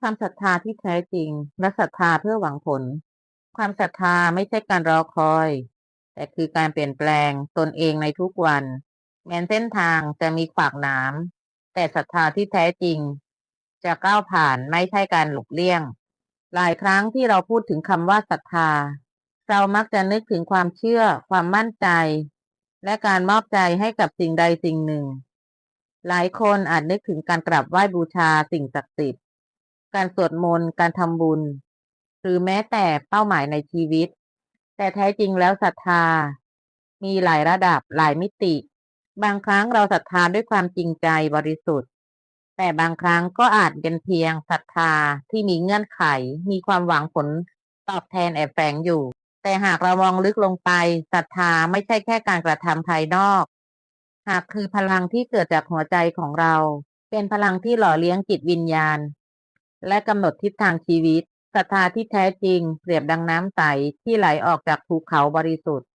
ความศรัทธาที่แท้จริง และศรัทธาเพื่อหวังผล ความศรัทธาไม่ใช่การรอคอย แต่คือการเปลี่ยนแปลงตนเองในทุกวัน แม้นเส้นทางจะมีขวากหนามแต่ศรัทธาที่แท้จริง จะก้าวผ่านไม่ใช่การหลบเลี่ยง หลายครั้งที่เราพูดถึงคำว่าศรัทธา เรามักจะนึกถึงความเชื่อ ความมั่นใจ และการมอบใจให้กับสิ่งใดสิ่งหนึ่ง หลายคนอาจนึกถึงการกราบไหว้บูชาสิ่งศักดิ์สิทธิ์ การสวดมนต์ การทำบุญ หรือแม้แต่เป้าหมายในชีวิต แต่แท้จริงแล้วศรัทธา มีหลายระดับหลายมิติ บางครั้งเราศรัทธาด้วยความจริงใจบริสุทธิ์ แต่บางครั้งก็อาจเป็นเพียงศรัทธาที่มีเงื่อนไข มีความหวังผลตอบแทนแอบแฝงอยู่ แต่หากเรามองลึกลงไปศรัทธาไม่ใช่แค่การกระทำภายนอก หากคือพลังที่เกิดจากหัวใจของเรา เป็นพลังที่หล่อเลี้ยงจิตวิญญาณ และกำหนดทิศทางชีวิตศรัทธาที่แท้จริงเปรียบดังน้ำใสที่ไหลออกจากภูเขาบริสุทธิ์